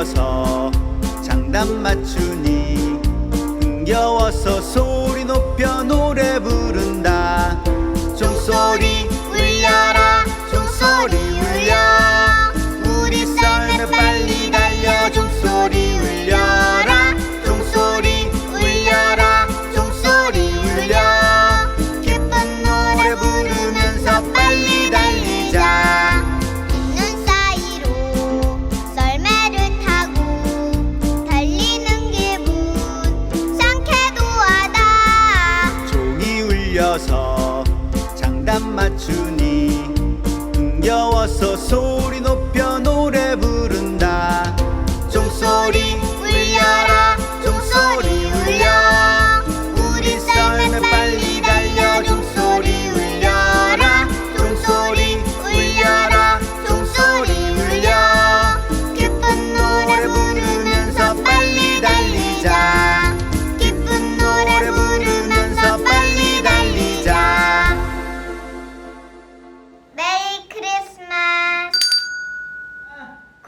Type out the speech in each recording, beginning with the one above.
웃겨서 장단 맞추니 흥겨워서 소 틀려서 장단 맞추니 흥겨워서 소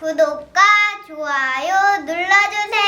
구독과 좋아요 눌러주세요.